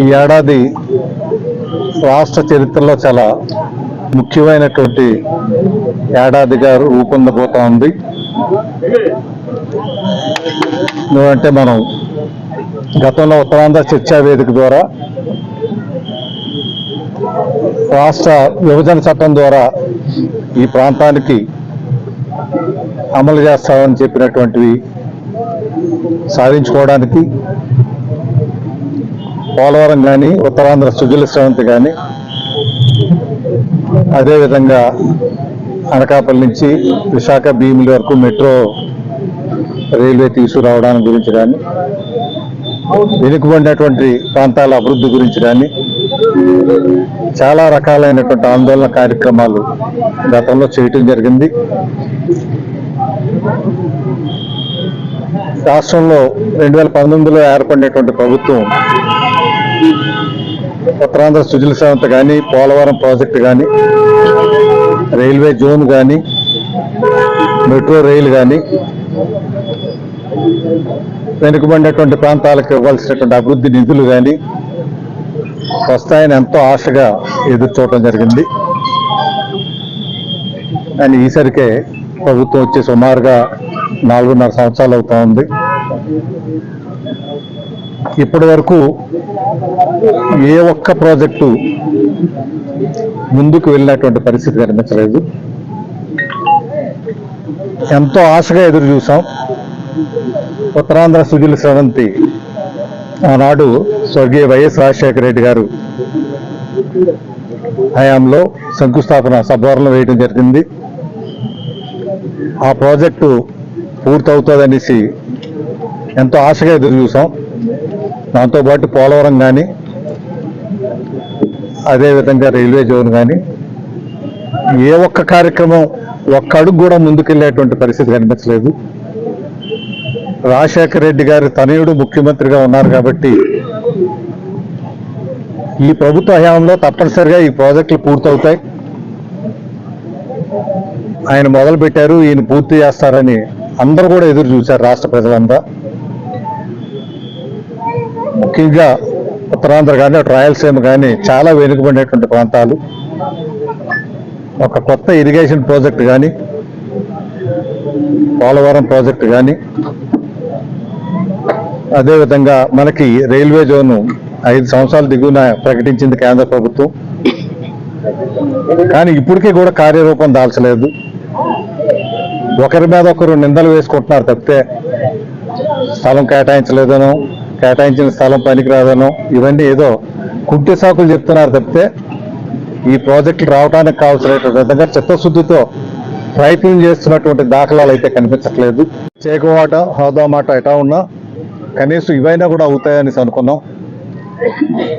ఈ ఏడాది రాష్ట్ర చరిత్రలో చాలా ముఖ్యమైనటువంటి ఏడాదిగా రూపొందబోతా ఉంది. ఎందుకంటే మనం గతంలో ఉత్తరాంధ్ర చర్చా వేదిక ద్వారా రాష్ట్ర విభజన చట్టం ద్వారా ఈ ప్రాంతానికి అమలు చేస్తామని చెప్పినటువంటివి సాధించుకోవడానికి పోలవరం కానీ ఉత్తరాంధ్ర సుజల శ్రవంతి కానీ అదేవిధంగా అనకాపల్లి నుంచి విశాఖ భీమిలి వరకు మెట్రో రైల్వే తీసుకురావడానికి గురించి కానీ వెనుకబడినటువంటి ప్రాంతాల అభివృద్ధి గురించి కానీ చాలా రకాలైనటువంటి ఆందోళన కార్యక్రమాలు గతంలో చేయటం జరిగింది. రాష్ట్రంలో రెండు వేల పంతొమ్మిదిలో ఏర్పడినటువంటి ప్రభుత్వం ఉత్తరాంధ్ర సుజల సేవంత కానీ పోలవరం ప్రాజెక్టు కానీ రైల్వే జోన్ కానీ మెట్రో రైలు కానీ వెనుకబడినటువంటి ప్రాంతాలకు ఇవ్వాల్సినటువంటి అభివృద్ధి నిధులు కానీ వస్తాయని ఎంతో ఆశగా ఎదురు చూడటం జరిగింది. కానీ ఈసరికే ప్రభుత్వం వచ్చి సుమారుగా నాలుగున్నర సంవత్సరాలు అవుతా ఉంది. ఇప్పటి వరకు ఏ ఒక్క ప్రాజెక్టు ముందుకు వెళ్ళినటువంటి పరిస్థితి కనిపించలేదు. ఎంతో ఆశగా ఎదురు చూసాం. ఉత్తరాంధ్ర సుజల స్రవంతి ఆనాడు స్వర్గీయ వైఎస్ రాజశేఖర రెడ్డి గారు హయాంలో శంకుస్థాపన సభవరంలో వేయడం జరిగింది. ఆ ప్రాజెక్టు పూర్తవుతుందనేసి ఎంతో ఆశగా ఎదురు చూసాం. దాంతోపాటు పోలవరం కానీ అదేవిధంగా రైల్వే జోన్ కానీ ఏ ఒక్క కార్యక్రమం ఒక్క అడుగు కూడా ముందుకెళ్ళేటువంటి పరిస్థితి కనిపించలేదు. రాజశేఖర రెడ్డి గారి తనయుడు ముఖ్యమంత్రిగా ఉన్నారు కాబట్టి ఈ ప్రభుత్వ హయాంలో తప్పనిసరిగా ఈ ప్రాజెక్టులు పూర్తవుతాయి. ఆయన మొదలు పెట్టారు ఈయన పూర్తి చేస్తారని అందరూ కూడా ఎదురు చూశారు రాష్ట్ర ప్రజలంతా. ముఖ్యంగా ఉత్తరాంధ్ర కానీ రాయలసీమ కానీ చాలా వెనుకబడినటువంటి ప్రాంతాలు. ఒక కొత్త ఇరిగేషన్ ప్రాజెక్ట్ కానీ పోలవరం ప్రాజెక్టు కానీ అదేవిధంగా మనకి రైల్వే జోను ఐదు సంవత్సరాల దిగువన ప్రకటించింది కేంద్ర ప్రభుత్వం. కానీ ఇప్పటికీ కూడా కార్యరూపం దాల్చలేదు. ఒకరి మీద ఒకరు నిందలు వేసుకుంటున్నారు తప్పితే స్థలం కేటాయించలేదనో కేటాయించిన స్థలం పనికిరాదనో ఇవన్నీ ఏదో కుంటి సాకులు చెప్తున్నారు తప్పితే ఈ ప్రాజెక్టులు రావడానికి కావాల్సినటువంటి విధంగా చిత్తశుద్ధితో ప్రయత్నం చేస్తున్నటువంటి దాఖలాలు అయితే కనిపించట్లేదు. చేకవాట హోదా మాట ఎటా ఉన్నా కనీసం ఇవైనా కూడా అవుతాయని అనుకున్నాం.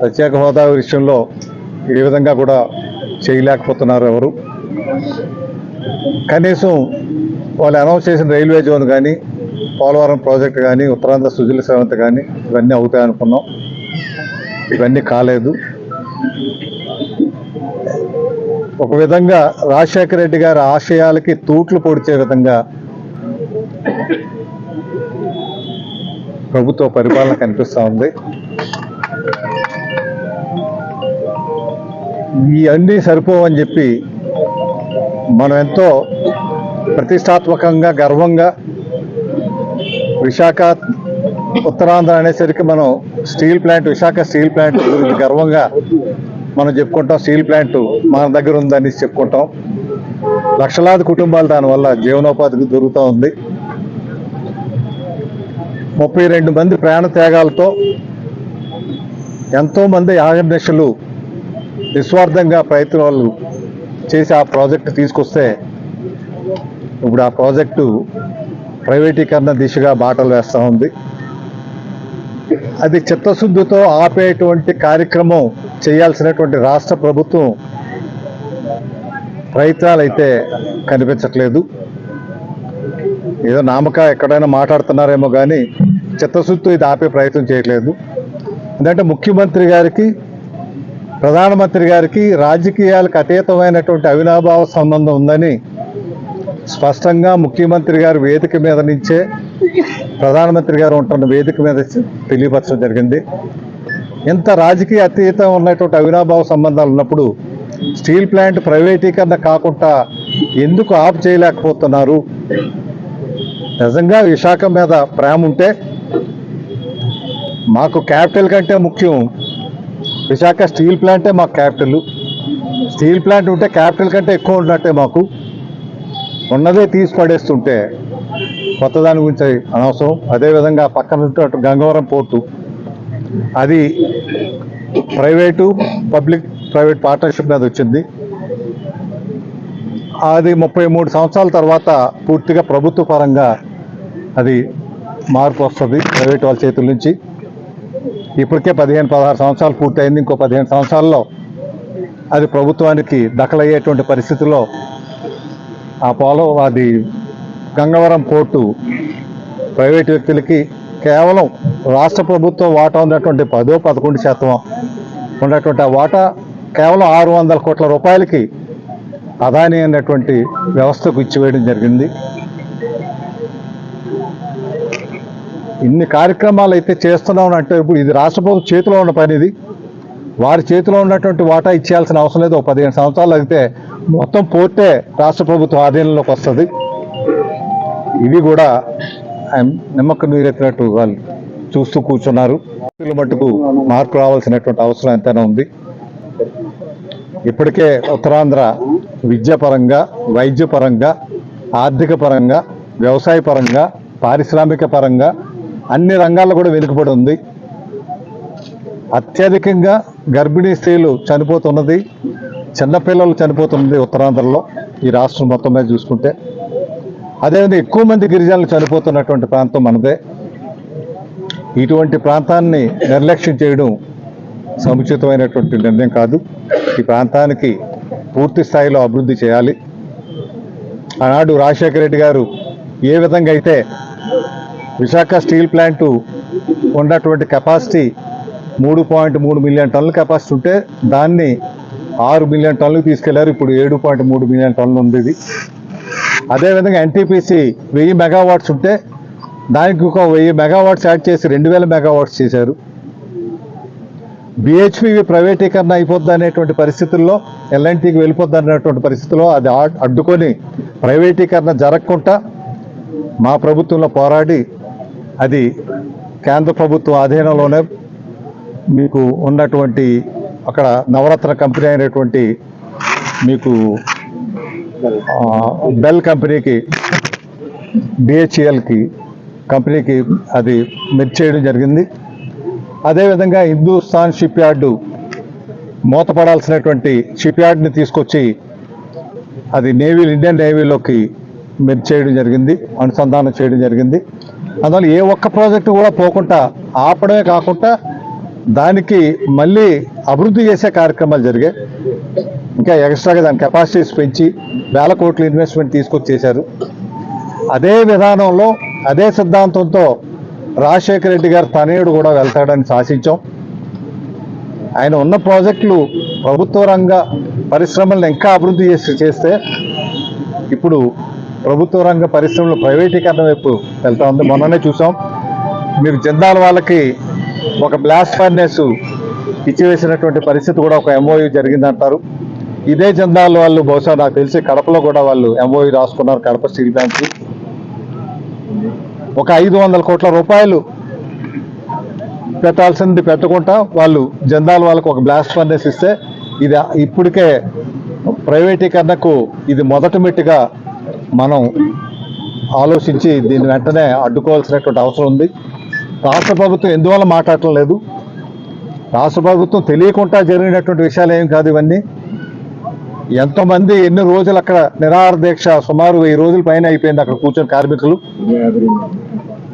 ప్రత్యేక హోదా విషయంలో ఏ విధంగా కూడా చేయలేకపోతున్నారు ఎవరు. కనీసం వాళ్ళు అనౌన్స్ చేసిన రైల్వే జోన్ కానీ పోలవరం ప్రాజెక్ట్ కానీ ఉత్తరాంధ్ర సుజల శ్రవంత కానీ ఇవన్నీ అవుతాయనుకున్నాం. ఇవన్నీ కాలేదు. ఒక విధంగా రాజశేఖర రెడ్డి గారి ఆశయాలకి తూట్లు పొడిచే విధంగా ప్రభుత్వ పరిపాలన కనిపిస్తూ ఉంది. ఈ అన్నీ సరిపోవని చెప్పి మనం ఎంతో ప్రతిష్టాత్మకంగా గర్వంగా విశాఖ ఉత్తరాంధ్ర అనేసరికి మనం steel plant Visakha steel plant గురించి గర్వంగా మనం చెప్పుకుంటాం. స్టీల్ ప్లాంట్ మన దగ్గర ఉందని చెప్పుకుంటాం. లక్షలాది కుటుంబాలు దానివల్ల జీవనోపాధికి దొరుకుతూ ఉంది. ముప్పై రెండు మంది ప్రాణ త్యాగాలతో ఎంతో మంది ఆగర్నిషులు నిస్వార్థంగా ప్రయత్నాలు చేసి ఆ ప్రాజెక్టు తీసుకొస్తే ఇప్పుడు ఆ ప్రాజెక్టు ప్రైవేటీకరణ దిశగా బాటలు వేస్తూ ఉంది. అది చిత్తశుద్ధితో ఆపేటువంటి కార్యక్రమం చేయాల్సినటువంటి రాష్ట్ర ప్రభుత్వం ప్రయత్నాలు అయితే కనిపించట్లేదు. ఏదో నామక ఎక్కడైనా మాట్లాడుతున్నారేమో కానీ చిత్తశుద్ధితో ఇది ఆపే ప్రయత్నం చేయట్లేదు. ఎందుకంటే ముఖ్యమంత్రి గారికి ప్రధానమంత్రి గారికి రాజకీయాలకు అతీతమైనటువంటి అవినాభావ సంబంధం ఉందని స్పష్టంగా ముఖ్యమంత్రి గారు వేదిక మీద నుంచే ప్రధానమంత్రి గారు ఉంటున్న వేదిక మీద తెలియపరచడం జరిగింది. ఇంత రాజకీయ అతీతం ఉన్నటువంటి అవినాభావ సంబంధాలు ఉన్నప్పుడు స్టీల్ ప్లాంట్ ప్రైవేటీకరణ కాకుండా ఎందుకు ఆఫ్ చేయలేకపోతున్నారు? నిజంగా విశాఖ మీద ప్రేమ ఉంటే మాకు క్యాపిటల్ కంటే ముఖ్యం విశాఖ స్టీల్ ప్లాంటే మాకు క్యాపిటల్. స్టీల్ ప్లాంట్ ఉంటే క్యాపిటల్ కంటే ఎక్కువ ఉన్నట్టే మాకు. ఉన్నదే తీసి పడేస్తుంటే కొత్త దాని గురించి అనవసరం. అదేవిధంగా పక్కన గంగవరం పోర్టు. అది ప్రైవేటు పబ్లిక్ ప్రైవేట్ పార్ట్నర్షిప్ మీద వచ్చింది. అది ముప్పై మూడు సంవత్సరాల తర్వాత పూర్తిగా ప్రభుత్వ పరంగా అది మార్పు వస్తుంది ప్రైవేట్ వాళ్ళ చేతుల నుంచి. ఇప్పటికే పదిహేను పదహారు సంవత్సరాలు పూర్తయింది. ఇంకో పదిహేను సంవత్సరాల్లో అది ప్రభుత్వానికి దఖలయ్యేటువంటి పరిస్థితిలో ఆ పోలో అది గంగవరం పోర్టు ప్రైవేట్ వ్యక్తులకి కేవలం రాష్ట్ర ప్రభుత్వం వాటా ఉన్నటువంటి పదో పదకొండు శాతం ఉన్నటువంటి ఆ వాటా కేవలం ఆరు వందల కోట్ల రూపాయలకి అదాని అనేటువంటి వ్యవస్థకు ఇచ్చివేయడం జరిగింది. ఇన్ని కార్యక్రమాలు అయితే చేస్తున్నాం అంటే ఇప్పుడు ఇది రాష్ట్ర ప్రభుత్వం చేతిలో ఉన్న పని ఇది. వారి చేతిలో ఉన్నటువంటి వాటా ఇచ్చేయాల్సిన అవసరం లేదు. పదిహేను సంవత్సరాలు అయితే మొత్తం పోర్టే రాష్ట్ర ప్రభుత్వం ఆధీనంలోకి వస్తుంది. ఇది కూడా ఆయన నీరెత్తినట్టు వాళ్ళు చూస్తూ కూర్చున్నారు. మట్టుకు మార్పు రావాల్సినటువంటి అవసరం ఎంతైనా ఉంది. ఇప్పటికే ఉత్తరాంధ్ర విద్యాపరంగా వైద్యపరంగా ఆర్థిక పరంగా వ్యవసాయ పరంగా పారిశ్రామిక పరంగా అన్ని రంగాల్లో కూడా వెనుకబడి ఉంది. అత్యధికంగా గర్భిణీ స్త్రీలు చనిపోతున్నది చిన్నపిల్లలు చనిపోతున్నది ఉత్తరాంధ్రలో ఈ రాష్ట్రం మొత్తం మీద చూసుకుంటే. అదేవిధంగా ఎక్కువ మంది గిరిజనులు చనిపోతున్నటువంటి ప్రాంతం మనదే. ఇటువంటి ప్రాంతాన్ని నిర్లక్ష్యం చేయడం సముచితమైనటువంటి నిర్ణయం కాదు. ఈ ప్రాంతానికి పూర్తి స్థాయిలో అభివృద్ధి చేయాలి. ఆనాడు రాజశేఖర రెడ్డి గారు ఏ విధంగా అయితే విశాఖ స్టీల్ ప్లాంటు ఉన్నటువంటి కెపాసిటీ మూడు పాయింట్ మూడు మిలియన్ టన్నుల కెపాసిటీ ఉంటే దాన్ని ఆరు మిలియన్ టన్నులు తీసుకెళ్ళారు. ఇప్పుడు ఏడు పాయింట్ మూడు మిలియన్ టన్నులు ఉంది ఇది. అదేవిధంగా ఎన్టీపీసీ వెయ్యి మెగావాట్స్ ఉంటే దానికి ఒక వెయ్యి మెగావాట్స్ యాడ్ చేసి రెండు వేల మెగావాట్స్ చేశారు. బిహెచ్పి ప్రైవేటీకరణ అయిపోద్ది అనేటువంటి పరిస్థితుల్లో ఎల్ఎన్టీకి వెళ్ళిపోద్ది అనేటువంటి పరిస్థితుల్లో అది అడ్డుకొని ప్రైవేటీకరణ జరగకుండా మా ప్రభుత్వంలో పోరాడి అది కేంద్ర ప్రభుత్వం ఆధీనంలోనే మీకు ఉన్నటువంటి అక్కడ నవరత్న కంపెనీ అయినటువంటి మీకు బెల్ కంపెనీకి బిహెచ్ఎల్కి కంపెనీకి అది మెర్చ్ చేయడం జరిగింది. అదేవిధంగా హిందూస్థాన్ షిప్ యార్డు మూతపడాల్సినటువంటి షిప్ యార్డ్ని తీసుకొచ్చి అది నేవీ ఇండియన్ నేవీలోకి మెర్జ్ చేయడం జరిగింది అనుసంధానం చేయడం జరిగింది. అందువల్ల ఏ ఒక్క ప్రాజెక్టు కూడా పోకుండా ఆపడమే కాకుండా దానికి మళ్ళీ అభివృద్ధి చేసే కార్యక్రమాలు జరిగాయి. ఇంకా ఎక్స్ట్రాగా దాని కెపాసిటీస్ పెంచి వేల కోట్ల ఇన్వెస్ట్మెంట్ తీసుకొచ్చి చేశారు. అదే విధానంలో అదే సిద్ధాంతంతో రాజశేఖర రెడ్డి గారు తనయుడు కూడా వెళ్తాడని శాసించాం. ఆయన ఉన్న ప్రాజెక్టులు ప్రభుత్వ రంగ పరిశ్రమలను ఇంకా అభివృద్ధి చేసి చేస్తే ఇప్పుడు ప్రభుత్వ రంగ పరిశ్రమలు ప్రైవేటీకరణ వైపు వెళ్తా ఉంది. మొన్ననే చూసాం. మీరు జిందాల్ వాళ్ళకి ఒక బ్లాస్ట్ ఫర్నెస్ ఇచ్చివేసినటువంటి పరిస్థితి కూడా ఒక ఎంఓయూ జరిగిందంటారు. ఇదే జిందాల్ వాళ్ళు బహుశా నాకు తెలిసి కడపలో కూడా వాళ్ళు ఎంఓయూ రాసుకున్నారు కడప స్టీల్ ప్లాంట్కి. ఒక ఐదు వందల కోట్ల రూపాయలు పెట్టాల్సింది పెట్టకుండా వాళ్ళు జందాల్ వాళ్ళకు ఒక బ్లాస్ట్ ఫర్నెస్ ఇస్తే ఇది ఇప్పటికే ప్రైవేటీకరణకు ఇది మొదటి మెట్టుగా మనం ఆలోచించి దీన్ని వెంటనే అడ్డుకోవాల్సినటువంటి అవసరం ఉంది. రాష్ట్ర ప్రభుత్వం ఎందువల్ల మాట్లాడటం లేదు? రాష్ట్ర ప్రభుత్వం తెలియకుండా జరిగినటువంటి విషయాలు ఏం కాదు ఇవన్నీ. ఎంతోమంది ఎన్ని రోజులు అక్కడ నిరాహార దీక్ష సుమారు వెయ్యి రోజుల పైన అయిపోయింది అక్కడ కూర్చొని కార్మికులు.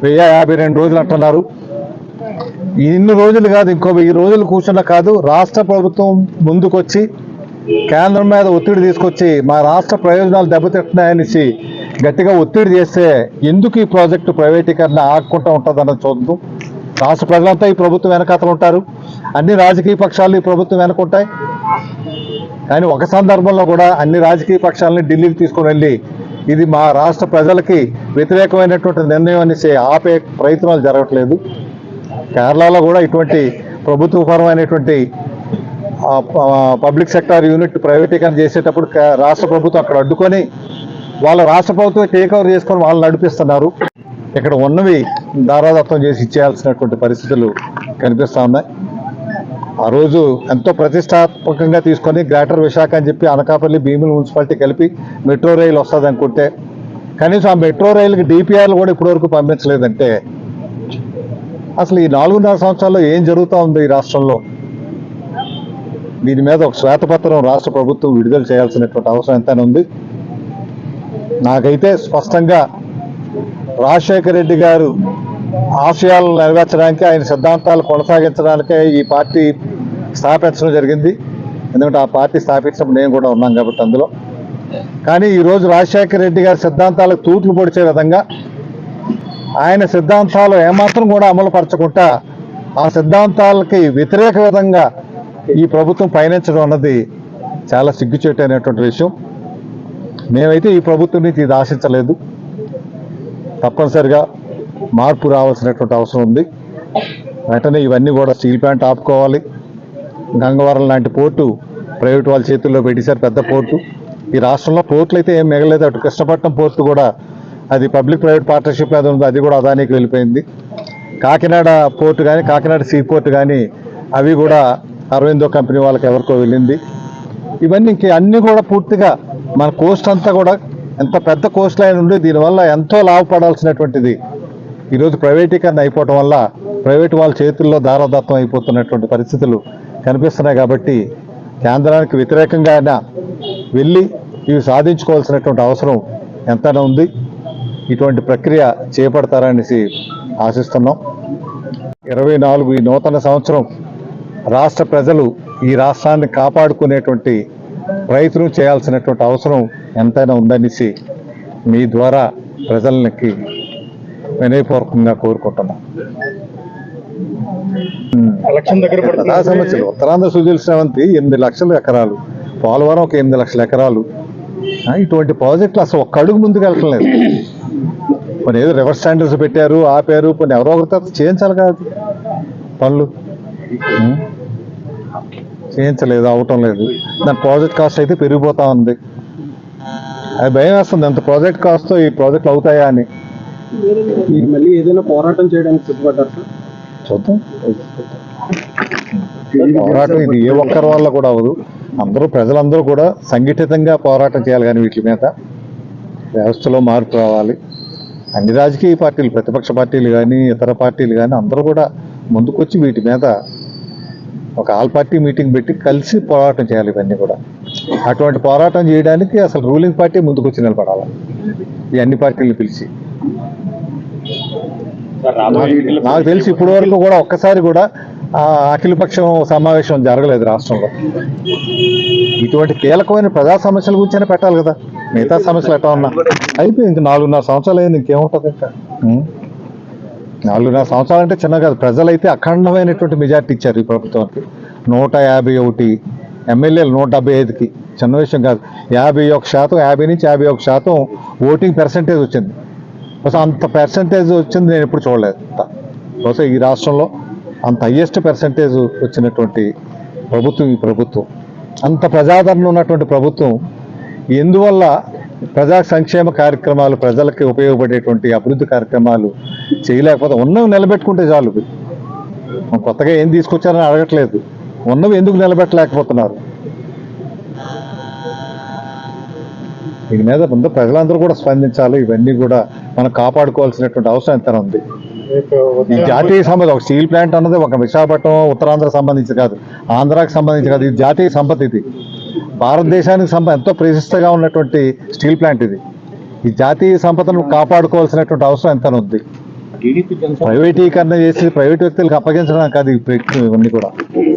వెయ్యి యాభై రెండు రోజులు అంటున్నారు. ఇన్ని రోజులు కాదు ఇంకో వెయ్యి రోజులు కూర్చున్న కాదు రాష్ట్ర ప్రభుత్వం ముందుకొచ్చి కేంద్రం మీద ఒత్తిడి తీసుకొచ్చి మా రాష్ట్ర ప్రయోజనాలు దెబ్బతింటున్నాయనేసి గట్టిగా ఒత్తిడి చేస్తే ఎందుకు ఈ ప్రాజెక్టు ప్రైవేటీకరణ ఆగకుండా ఉంటుంది అన్నది చూద్దాం. రాష్ట్ర ప్రజలంతా ఈ ప్రభుత్వం వెనకాతలు ఉంటారు. అన్ని రాజకీయ పక్షాలు ఈ ప్రభుత్వం వెనకుంటాయి కానీ ఒక సందర్భంలో కూడా అన్ని రాజకీయ పక్షాలని ఢిల్లీకి తీసుకుని వెళ్ళి ఇది మా రాష్ట్ర ప్రజలకి వ్యతిరేకమైనటువంటి నిర్ణయం అనేసి ఆపే ప్రయత్నాలు జరగట్లేదు. కేరళలో కూడా ఇటువంటి ప్రభుత్వపరమైనటువంటి పబ్లిక్ సెక్టార్ యూనిట్ ప్రైవేటీకరణ చేసేటప్పుడు రాష్ట్ర ప్రభుత్వం అక్కడ అడ్డుకొని వాళ్ళ రాష్ట్ర ప్రభుత్వం టేక్ ఓవర్ చేసుకొని వాళ్ళు నడిపిస్తున్నారు. ఇక్కడ ఉన్నవి దారాదత్తం చేసి ఇచ్చేయాల్సినటువంటి పరిస్థితులు కనిపిస్తూ ఉన్నాయి. ఆ రోజు ఎంతో ప్రతిష్టాత్మకంగా తీసుకొని గ్రేటర్ విశాఖ అని చెప్పి అనకాపల్లి భీముల మున్సిపాలిటీ కలిపి మెట్రో రైలు వస్తుంది అనుకుంటే కనీసం ఆ మెట్రో రైలుకి డిపిఆర్లు కూడా ఇప్పటివరకు పంపించలేదంటే అసలు ఈ నాలుగున్నర సంవత్సరాల్లో ఏం జరుగుతూ ఉంది ఈ రాష్ట్రంలో? దీని మీద ఒక శ్వేతపత్రం రాష్ట్ర ప్రభుత్వం విడుదల చేయాల్సినటువంటి అవసరం ఎంతైనా ఉంది. నాకైతే స్పష్టంగా రాజశేఖర రెడ్డి గారు ఆశయాలను నెరవేర్చడానికి ఆయన సిద్ధాంతాలు కొనసాగించడానికే ఈ పార్టీ స్థాపించడం జరిగింది. ఎందుకంటే ఆ పార్టీ స్థాపించడం నేను కూడా ఉన్నాను కాబట్టి అందులో. కానీ ఈరోజు రాజశేఖర రెడ్డి గారి సిద్ధాంతాలకు తూట్లు పొడిచే విధంగా ఆయన సిద్ధాంతాలు ఏమాత్రం కూడా అమలు పరచకుండా ఆ సిద్ధాంతాలకి వ్యతిరేక విధంగా ఈ ప్రభుత్వం పయనించడం అన్నది చాలా సిగ్గుచేటు అనేటువంటి విషయం. మేమైతే ఈ ప్రభుత్వం నుంచి ఇది ఆశించలేదు. తప్పనిసరిగా మార్పు రావాల్సినటువంటి అవసరం ఉంది. వెంటనే ఇవన్నీ కూడా స్టీల్ ప్లాంట్ ఆపుకోవాలి. గంగవరం లాంటి పోర్టు ప్రైవేట్ వాళ్ళ చేతుల్లో పెట్టేశారు పెద్ద పోర్టు. ఈ రాష్ట్రంలో పోర్టులు అయితే ఏం మిగలేదు. అటు కృష్ణపట్నం పోర్టు కూడా అది పబ్లిక్ ప్రైవేట్ పార్ట్నర్షిప్ మీద ఉంది. అది కూడా అదానికి వెళ్ళిపోయింది. కాకినాడ పోర్టు కానీ కాకినాడ సీ పోర్టు కానీ అవి కూడా అరవిందో కంపెనీ వాళ్ళకి ఎవరికో వెళ్ళింది. ఇవన్నీ ఇంక అన్నీ కూడా పూర్తిగా మన కోస్ట్ అంతా కూడా ఎంత పెద్ద కోస్ట్ లైన్ ఉండి దీనివల్ల ఎంతో లాభపడాల్సినటువంటిది ఈరోజు ప్రైవేటీకరణ అయిపోవటం వల్ల ప్రైవేట్ వాళ్ళ చేతుల్లో దారదత్తం అయిపోతున్నటువంటి పరిస్థితులు కనిపిస్తున్నాయి కాబట్టి కేంద్రానికి వ్యతిరేకంగా అయినా వెళ్ళి ఇవి సాధించుకోవాల్సినటువంటి అవసరం ఎంతైనా ఉంది. ఇటువంటి ప్రక్రియ చేపడతారనేసి ఆశిస్తున్నాం. ఇరవై నాలుగు ఈ నూతన సంవత్సరం రాష్ట్ర ప్రజలు ఈ రాష్ట్రాన్ని కాపాడుకునేటువంటి ప్రయత్నం చేయాల్సినటువంటి అవసరం ఎంతైనా ఉందనేసి మీ ద్వారా ప్రజలకి వినయపూర్వకంగా కోరుకుంటున్నాం. ఆ సమస్యలు. ఉత్తరాంధ్ర సుజల శ్రవంతి ఎనిమిది లక్షల ఎకరాలు. పోలవరం ఒక ఎనిమిది లక్షల ఎకరాలు. ఇటువంటి ప్రాజెక్టులు అసలు ఒక్క అడుగు ముందుకు వెళ్ళట్లేదు. కొన్ని ఏదో రివర్స్ స్టాండర్డ్స్ పెట్టారు ఆపారు కొన్ని ఎవరో ఒకరితో చేయించాలి కాదు. పనులు? చేయించలేదు అవటం లేదు. దాని ప్రాజెక్ట్ కాస్ట్ అయితే పెరిగిపోతా ఉంది. అది భయం వేస్తుంది ఎంత ప్రాజెక్ట్ కాస్ట్ ఈ ప్రాజెక్టులు అవుతాయా అని. మళ్ళీ ఏదైనా పోరాటం చేయడానికి సిద్ధపడ్డారు చూద్దాం. పోరాటం ఇది ఏ ఒక్కరి వల్ల కూడా అవ్వదు. అందరూ ప్రజలందరూ కూడా సంఘటితంగా పోరాటం చేయాలి కానీ వీటి మీద. వ్యవస్థలో మార్పు రావాలి. అన్ని రాజకీయ పార్టీలు ప్రతిపక్ష పార్టీలు కానీ ఇతర పార్టీలు కానీ అందరూ కూడా ముందుకొచ్చి వీటి మీద ఒక ఆల్ పార్టీ మీటింగ్ పెట్టి కలిసి పోరాటం చేయాలి ఇవన్నీ కూడా. అటువంటి పోరాటం చేయడానికి అసలు రూలింగ్ పార్టీ ముందుకొచ్చి నిలబడాలి. ఈ అన్ని పార్టీలు పిలిచి. నాకు తెలిసి ఇప్పటి వరకు కూడా ఒక్కసారి కూడా అఖిలపక్షం సమావేశం జరగలేదు రాష్ట్రంలో. ఇటువంటి కీలకమైన ప్రజా సమస్యల గురించైనా పెట్టాలి కదా. మిగతా సమస్యలు ఎట్లా ఉన్నా. అయిపోయింది ఇంక నాలుగున్నర సంవత్సరాలు అయింది ఇంకేముంటుంది ఇంకా? నాలుగున్నర సంవత్సరాలు అంటే చిన్న కాదు. ప్రజలైతే అఖండమైనటువంటి మెజార్టీ ఇచ్చారు ఈ ప్రభుత్వానికి నూట యాభై ఒకటి ఎమ్మెల్యేలు నూట డెబ్బై ఐదుకి. చిన్న విషయం కాదు. యాభై ఒక శాతం యాభై నుంచి యాభై ఒక శాతం ఓటింగ్ పర్సంటేజ్ వచ్చింది. అసలు అంత పర్సంటేజ్ వచ్చింది నేను ఎప్పుడు చూడలేదు. బహుశా ఈ రాష్ట్రంలో అంత హయ్యెస్ట్ పర్సంటేజ్ వచ్చినటువంటి ప్రభుత్వం ఈ ప్రభుత్వం. అంత ప్రజాదరణ ఉన్నటువంటి ప్రభుత్వం ఎందువల్ల ప్రజా సంక్షేమ కార్యక్రమాలు ప్రజలకి ఉపయోగపడేటువంటి అభివృద్ధి కార్యక్రమాలు చేయలేకపోతే ఉన్నవి నిలబెట్టుకుంటే చాలు. మనం కొత్తగా ఏం తీసుకొచ్చారని అడగట్లేదు. ఉన్నవి ఎందుకు నిలబెట్టలేకపోతున్నారు? దీని మీద ముందు ప్రజలందరూ కూడా స్పందించాలి. ఇవన్నీ కూడా మనం కాపాడుకోవాల్సినటువంటి అవసరం ఎంత ఉంది. ఈ జాతీయ సంపద ఒక స్టీల్ ప్లాంట్ అన్నది ఒక విశాఖపట్నం ఉత్తరాంధ్ర సంబంధించి కాదు ఆంధ్రాకి సంబంధించి కాదు. ఇది జాతీయ సంపద ఇది. భారతదేశానికి సంపద ఎంతో ప్రతిష్టగా ఉన్నటువంటి స్టీల్ ప్లాంట్ ఇది. ఈ జాతీయ సంపదను కాపాడుకోవాల్సినటువంటి అవసరం ఎంత ఉంది ప్రైవేటీకరణ చేసి ప్రైవేట్ వ్యక్తులకు అప్పగించడం కాదు ఈ ప్రయత్నం ఇవన్నీ కూడా.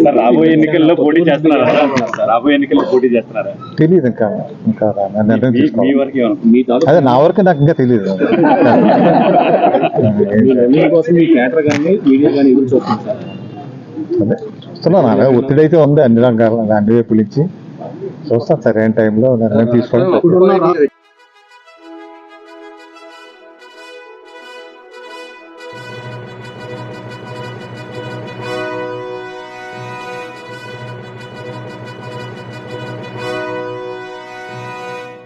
సార్ రాబోయే ఎన్నికల్లో పోటీ చేస్తున్నారా? సార్ రాబోయే ఎన్నికల్లో పోటీ చేస్తున్నారా? తెలియదు ఇంకా ఇంకా అదే నా వరకు నాకు ఇంకా తెలియదు అదే చూస్తున్నాను ఒత్తిడి అయితే ఉంది అన్ని రంగాల అన్ని వైపుల నుంచి. చూస్తాను సరైన టైంలో నిర్ణయం రా-